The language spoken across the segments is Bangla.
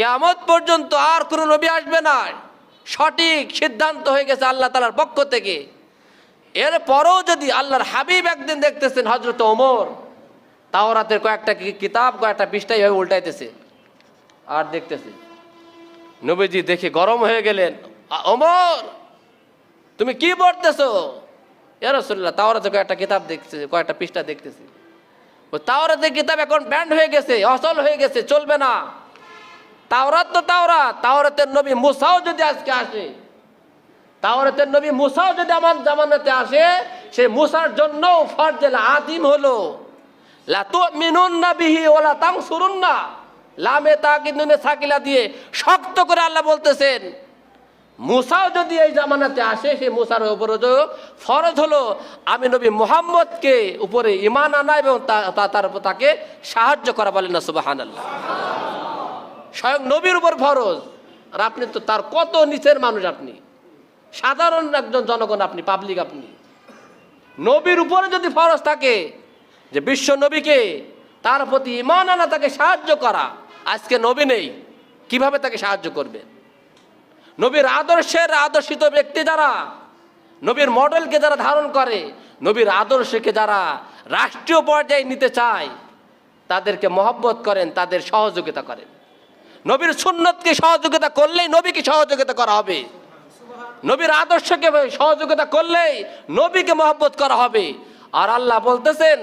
কেয়ামত পর্যন্ত আর কোনো নবী আসবে না। সঠিক সিদ্ধান্ত হয়ে গেছে আল্লাহ তালার পক্ষ থেকে। এরপরও যদি আল্লাহর হাবিব একদিন দেখতেছেন হজরত ওমর, তাওরাতের কয়েকটা কিতাব, কয়েকটা পৃষ্ঠাই হয়ে উল্টাইতেছে। আর দেখতেছে, নবীজি দেখে গরম হয়ে গেলেন, "আ- ওমর, তুমি কি পড়তেছো? ইয়ারসুল্লাহ তাওরাতে কয়েকটা কিতাব দেখতেছে, কয়েকটা পৃষ্ঠা দেখতেছি। ও তাওরাতের কিতাব এখন ব্যান্ড হয়ে গেছে, অচল হয়ে গেছে, চলবে না। তাওরাত তো তাওরাত। তাওরাতের নবী মুসাও যদি আজকে আসে, তাওরাতের নবী মুসাও যদি আমার জামানাতে আসে সেই মুসার জন্য ফরজেল আদিম হলো। দিয়ে শক্ত করে আল্লাহ বলতেছেন, মুসাও যদি এই জামানাতে আসে সেই মুসার উপরে ফরজ হলো। আমি নবী মোহাম্মদকে উপরে ইমান আনা এবং তার তাকে সাহায্য করা বলেন না সুবাহান আল্লাহ স্বয়ং নবীর উপর ফরজ আর আপনি তো তার কত নিচের মানুষ আপনি। সাধারণ একজন জনগণ আপনি পাবলিক আপনি। নবীর উপরে যদি ফরজ থাকে যে বিশ্ব নবীকে তার প্রতি ইমান আনা, তাকে সাহায্য করা, আজকে নবী নেই, কীভাবে তাকে সাহায্য করবে? নবীর আদর্শের আদর্শিত ব্যক্তি যারা, নবীর মডেলকে যারা ধারণ করে, নবীর আদর্শকে যারা রাষ্ট্রীয় পর্যায়ে নিতে চায়, তাদেরকে মহব্বত করেন, তাদের সহযোগিতা করেন। নবীর সুন্নতকে সহযোগিতা করলেই নবীকে সহযোগিতা করা হবে। নবীর আদর্শকে সহযোগিতা করলেই নবীকে মহব্বত করা হবে। আর আল্লাহ বলতেছেন,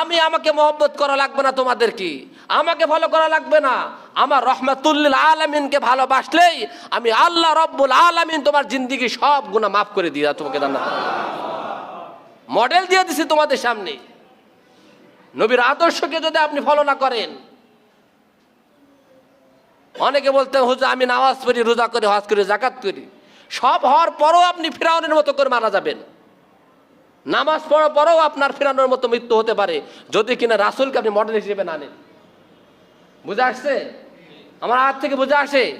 আমি আমাকে মহব্বত করা লাগবে না তোমাদের কি? আমাকে ভালো করা লাগবে না? আমার রহমাতুল্লিল আলামিনকে ভালোবাসলেই আমি আল্লাহ রব্বুল আলামিন তোমার জিন্দিগি সব গুণা মাফ করে দিয়ে তোমাকে জানা মডেল দিয়ে দিছি তোমাদের সামনে। নবীর আদর্শকে যদি আপনি ফলো না করেন অনেকে বলতেন হুজুর, আমি নামাজ পড়ি, রোজা করি, হজ করি জাকাত করি। সব হওয়ার পরও আপনি ফিরাউনের মতো করে মারা যাবেন। নামাজ পড়ার পরেও আপনার ফিরানোর মতো মৃত্যু হতে পারে, যদি কিনা রাসুলকে আপনি মডেল হিসেবে না নেন। বুঝে আসছে? আমার হাত থেকে বুঝে আসে?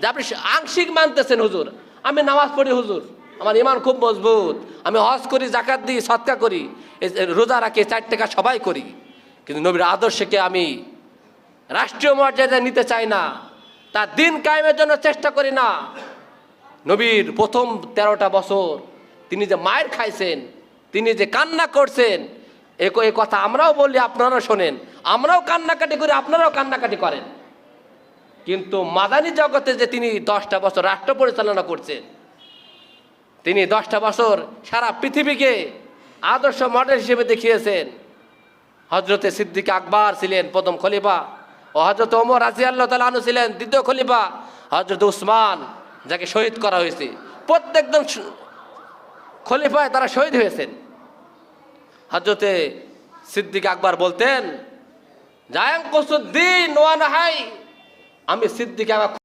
যে আপনি আংশিক মানতেছেন, হুজুর। আমি নামাজ পড়ি, হুজুর। আমার ইমান খুব মজবুত। আমি হজ করি জাকাত দিই সৎকা করি। রোজা রাখি, চার টাকা সবাই করি। কিন্তু নবীর আদর্শকে আমি? রাষ্ট্রীয় মর্যাদা নিতে চাই না তার দিন কায়েমের জন্য চেষ্টা করি না। নবীর প্রথম তেরোটা বছর তিনি যে মায়ের খাইছেন, তিনি যে কান্না করছেন, এ কথা আমরাও বলি, আপনারাও শোনেন। আমরাও কান্নাকাটি করি, আপনারাও কান্নাকাটি করেন। কিন্তু মাদানী জগতে যে তিনি দশটা বছর রাষ্ট্র পরিচালনা করছেন, তিনি দশটা বছর সারা পৃথিবীকে আদর্শ মডেল হিসেবে দেখিয়েছেন। হজরতে সিদ্দিক আকবর ছিলেন প্রথম খলিফা। ও হজরত ওমর রাজি আল্লাহ তালু ছিলেন দ্বিতীয় খলিফা হজরত উসমান, যাকে শহীদ করা হয়েছে। প্রত্যেকজন খলিফায় তারা শহীদ হয়েছেন। হজরতে সিদ্দিক আকবর বলতেন জায়াং কসুদ্দিন আমি সিদ্দিক আকবর